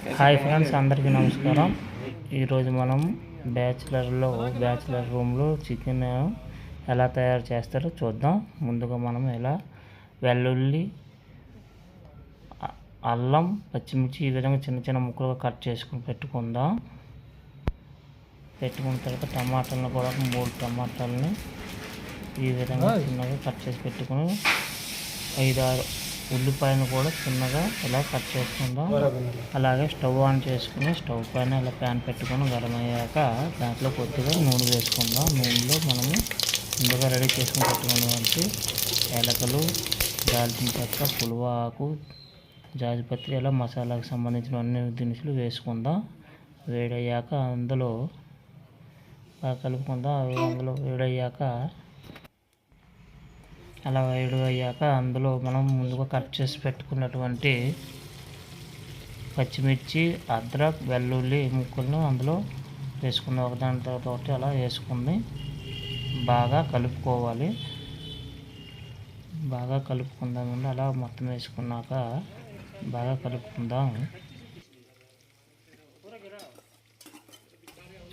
Hi friends అందరికీ నమస్కారం. ఈరోజు మనం బ్యాచిలర్లో బ్యాచిలర్ రూమ్లో చికెన్ ఎలా తయారు చేస్తారో చూద్దాం. ముందుగా మనం ఎలా వెల్లుల్లి అల్లం పచ్చిమిర్చి ఈ విధంగా చిన్న చిన్న ముక్కలుగా కట్ చేసుకుని పెట్టుకుందాం. పెట్టుకున్న తర్వాత టమాటాలను కూడా మూడు టమాటాలని ఈ విధంగా చిన్నగా కట్ చేసి పెట్టుకుని ఐదు ఆరు ఉల్లిపాయను కూడా చిన్నగా ఇలా కట్ చేసుకుందాం. అలాగే స్టవ్ ఆన్ చేసుకుని స్టవ్ పైన ఇలా ప్యాన్ పెట్టుకొని గరం అయ్యాక దాంట్లో కొద్దిగా నూనె వేసుకుందాం. నూనెలో మనము ముందుగా రెడీ చేసుకుని పెట్టుకున్నటువంటి ఏలకలు దాల్చిన చెక్క పులువ ఆకు జాజిపత్రి ఇలా మసాలాకు సంబంధించిన అన్ని దినుసులు వేసుకుందాం. వేడయ్యాక అందులో బాగా కలుపుకుందాం. అవి అందులో వేడయ్యాక అలా వేడి అయ్యాక అందులో మనం ముందుగా కట్ చేసి పెట్టుకున్నటువంటి పచ్చిమిర్చి అద్రక్ వెల్లుల్లి ముక్కలను అందులో వేసుకుందాం. ఒకదాని తర్వాత ఒకటి అలా వేసుకుంది. బాగా కలుపుకోవాలి. బాగా కలుపుకుందామండి అలా మొత్తం వేసుకున్నాక బాగా కలుపుకుందాం.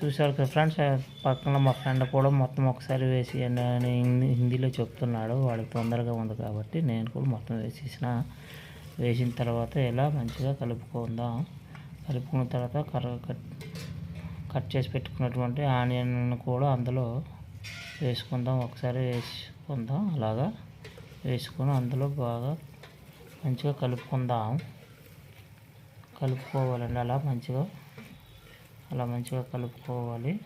చూశారు కదా ఫ్రెండ్స్ పక్కన మా ఫ్రెండ్ కూడా మొత్తం ఒకసారి వేసి అని హిందీలో చెప్తున్నాడు. వాడికి తొందరగా ఉంది కాబట్టి నేను కూడా మొత్తం వేసేసిన. వేసిన తర్వాత ఇలా మంచిగా కలుపుకుందాం. కలుపుకున్న తర్వాత కర్ర కట్ కట్ చేసి పెట్టుకున్నటువంటి ఆనియన్ కూడా అందులో వేసుకుందాం. ఒకసారి వేసుకుందాం. అలాగా వేసుకొని అందులో బాగా మంచిగా కలుపుకుందాం. కలుపుకోవాలండి అలా మంచిగా. అలా మంచిగా కలుపుకోవాలి.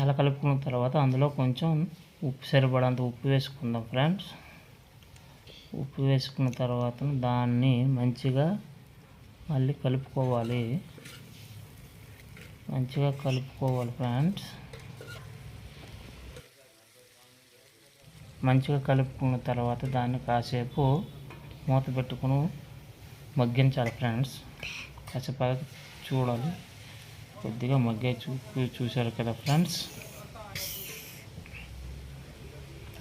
అలా కలుపుకున్న తర్వాత అందులో కొంచెం ఉప్పు సరిపడంత ఉప్పు వేసుకుందాం ఫ్రెండ్స్. ఉప్పు వేసుకున్న తర్వాత దాన్ని మంచిగా మళ్ళీ కలుపుకోవాలి. మంచిగా కలుపుకోవాలి ఫ్రెండ్స్. మంచిగా కలుపుకున్న తర్వాత దాన్ని కాసేపు మూత పెట్టుకుని మగ్గించాలి ఫ్రెండ్స్. కాసేపు చూడాలి. కొద్దిగా మగ్గే చూ చూశారు కదా ఫ్రెండ్స్.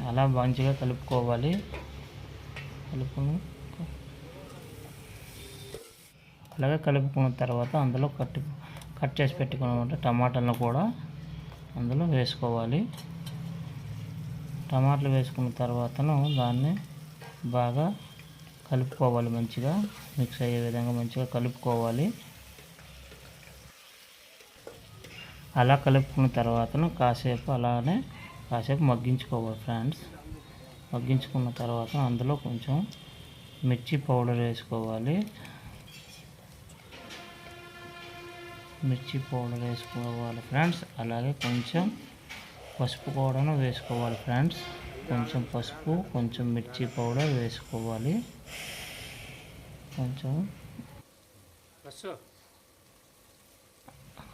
అలా మంచిగా కలుపుకోవాలి. కలుపుకుని అలాగే కలుపుకున్న తర్వాత అందులో కట్ కట్ చేసి పెట్టుకున్న టమాటాలను కూడా అందులో వేసుకోవాలి. టమాటాలు వేసుకున్న తర్వాతను దాన్ని బాగా కలుపుకోవాలి మంచిగా. మిక్స్ అయ్యే విధంగా మంచిగా కలుపుకోవాలి. అలా కలుపుకున్న తర్వాత కాసేపు అలానే కాసేపు మగ్గించుకోవాలి ఫ్రెండ్స్. మగ్గించుకున్న తర్వాత అందులో కొంచెం మిర్చి పౌడర్ వేసుకోవాలి. మిర్చి పౌడర్ వేసుకోవాలి ఫ్రెండ్స్. అలాగే కొంచెం పసుపు కూడా వేసుకోవాలి ఫ్రెండ్స్. కొంచెం పసుపు కొంచెం మిర్చి పౌడర్ వేసుకోవాలి. కొంచెం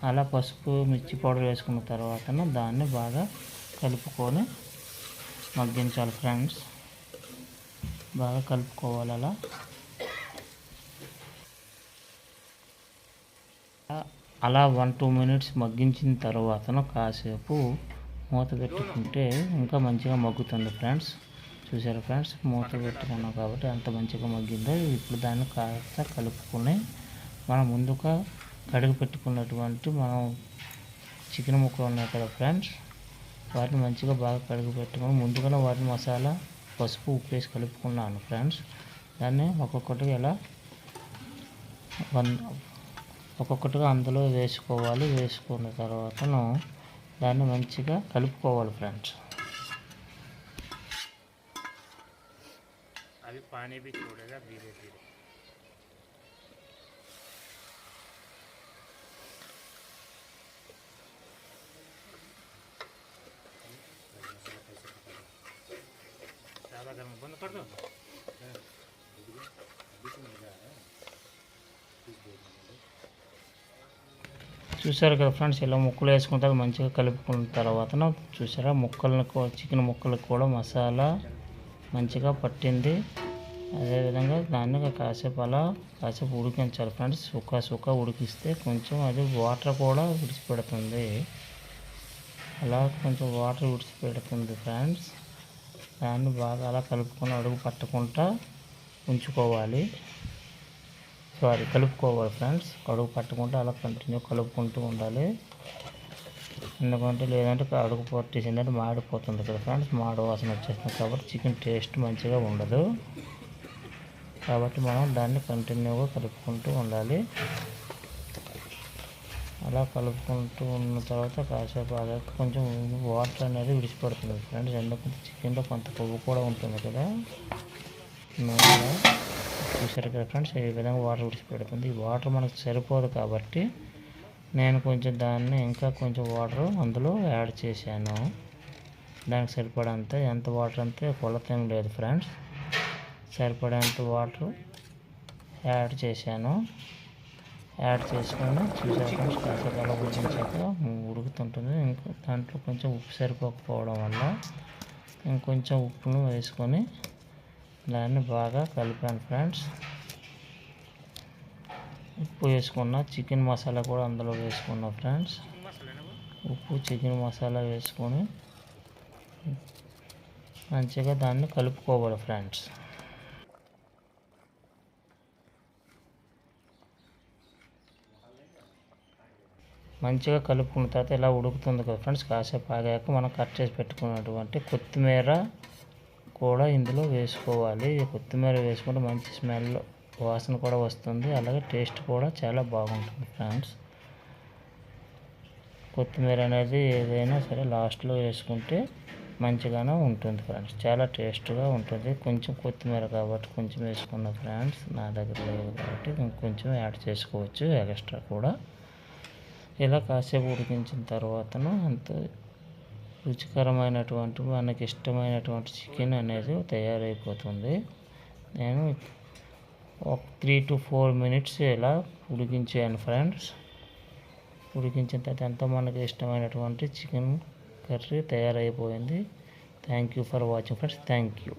అలా పసుపు మిర్చి పౌడర్ వేసుకున్న తర్వాత దాన్ని బాగా కలుపుకొని మగ్గించాలి ఫ్రెండ్స్. బాగా కలుపుకోవాలి అలా. అలా వన్ టూ మినిట్స్ మగ్గించిన తర్వాత కాసేపు మూత పెట్టుకుంటే ఇంకా మంచిగా మగ్గుతుంది ఫ్రెండ్స్. చూసారా ఫ్రెండ్స్? మూత పెట్టుకున్నాం కాబట్టి అంత మంచిగా మగ్గిందో? ఇప్పుడు దాన్ని కాస్త కలుపుకుని మనం ముందుగా కడుగు పెట్టుకున్నటువంటి మనం చికెన్ ముక్కలు ఉన్నాయి కదా ఫ్రెండ్స్? వాటిని మంచిగా బాగా కడుగు పెట్టుకుని ముందుగానే వాటిని మసాలా పసుపు ఉప్పు వేసి కలుపుకున్నాను ఫ్రెండ్స్. దాన్ని ఒక్కొక్కటిగా ఎలా వన్ ఒక్కొక్కటిగా అందులో వేసుకోవాలి. వేసుకున్న తర్వాతను దాన్ని మంచిగా కలుపుకోవాలి ఫ్రెండ్స్ अभी पानी भी छोड़ेगा धीरे धीरे ज़्यादा गर्म बंद कर दो చూసారు కదా ఫ్రెండ్స్ ఇలా ముక్కలు వేసుకున్న తర్వాత మంచిగా కలుపుకున్న తర్వాత చూసారా ముక్కలను చికెన్ ముక్కలకు కూడా మసాలా మంచిగా పట్టింది. అదేవిధంగా దాన్ని కాసేపు అలా కాసేపు ఉడికించాలి ఫ్రెండ్స్. సుక్క సుక్క ఉడికిస్తే కొంచెం అది వాటర్ కూడా విడిచిపెడుతుంది. అలా కొంచెం వాటర్ విడిచిపెడుతుంది ఫ్రెండ్స్. దాన్ని బాగా అలా కలుపుకొని అడుగు పట్టకుండా ఉంచుకోవాలి. సారీ కలుపుకోవాలి ఫ్రెండ్స్. కడుగు పట్టకుండా అలా కంటిన్యూ కలుపుకుంటూ ఉండాలి. ఎందుకంటే లేదంటే అడుగు పట్టేసిందంటే మాడిపోతుంది కదా ఫ్రెండ్స్. మాడు వాసన వచ్చేస్తుంది కాబట్టి చికెన్ టేస్ట్ మంచిగా ఉండదు. కాబట్టి మనం దాన్ని కంటిన్యూగా కలుపుకుంటూ ఉండాలి. అలా కలుపుకుంటూ ఉన్న తర్వాత కాసేపు ఆగాక కొంచెం వాటర్ అనేది విడిచిపడుతుంది ఫ్రెండ్స్. ఎందుకంటే చికెన్లో కొంత కొవ్వు కూడా ఉంటుంది కదా. చూసారు కదా ఫ్రెండ్స్ ఈ విధంగా వాటర్ విడిచిపెడుతుంది ఈ వాటర్ మనకు సరిపోదు కాబట్టి నేను కొంచెం దాన్ని ఇంకా కొంచెం వాటర్ అందులో యాడ్ చేశాను. దానికి సరిపడంత ఎంత వాటర్ అంతే కొలత ఏం లేదు ఫ్రెండ్స్. సరిపడేంత వాటర్ యాడ్ చేశాను. యాడ్ చేసుకొని చూసాక ఫ్రెండ్స్ కాసేపు అలా ఉడికించాక ఉడుకుతుంటుంది. ఇంకా దాంట్లో కొంచెం ఉప్పు సరిపోకపోవడం వల్ల ఇంకొంచెం ఉప్పును వేసుకొని దాన్ని బాగా కలిపాను ఫ్రెండ్స్. ఉప్పు వేసుకున్న చికెన్ మసాలా కూడా అందులో వేసుకున్నా ఫ్రెండ్స్. ఉప్పు చికెన్ మసాలా వేసుకొని మంచిగా దాన్ని కలుపుకోవాలి ఫ్రెండ్స్. మంచిగా కలుపుకున్న తర్వాత ఇలా ఉడుకుతుంది కదా ఫ్రెండ్స్. కాసేపు ఆగాక మనం కట్ చేసి పెట్టుకున్నటువంటి కొత్తిమీర కూడా ఇందులో వేసుకోవాలి. కొత్తిమీర వేసుకుంటే మంచి స్మెల్ వాసన కూడా వస్తుంది. అలాగే టేస్ట్ కూడా చాలా బాగుంటుంది ఫ్రెండ్స్ కొత్తిమీర అనేది ఏదైనా సరే లాస్ట్లో వేసుకుంటే మంచిగానే ఉంటుంది ఫ్రెండ్స్ చాలా టేస్ట్గా ఉంటుంది. కొంచెం కొత్తిమీర కాబట్టి కొంచెం వేసుకున్న ఫ్రెండ్స్ నా దగ్గర లేదు కాబట్టి ఇంకొంచెం యాడ్ చేసుకోవచ్చు ఎక్స్ట్రా కూడా. ఇలా కాసేపు ఉడికించిన తర్వాతను అంత రుచికరమైనటువంటి మనకి ఇష్టమైనటువంటి చికెన్ అనేది తయారైపోతుంది. నేను ఒక త్రీ టు ఫోర్ మినిట్స్ ఇలా ఉడికించాను ఫ్రెండ్స్ ఉడికించిన తర్వాత ఎంతో మనకి ఇష్టమైనటువంటి చికెన్ కర్రీ తయారైపోయింది. Thank you for watching friends thank you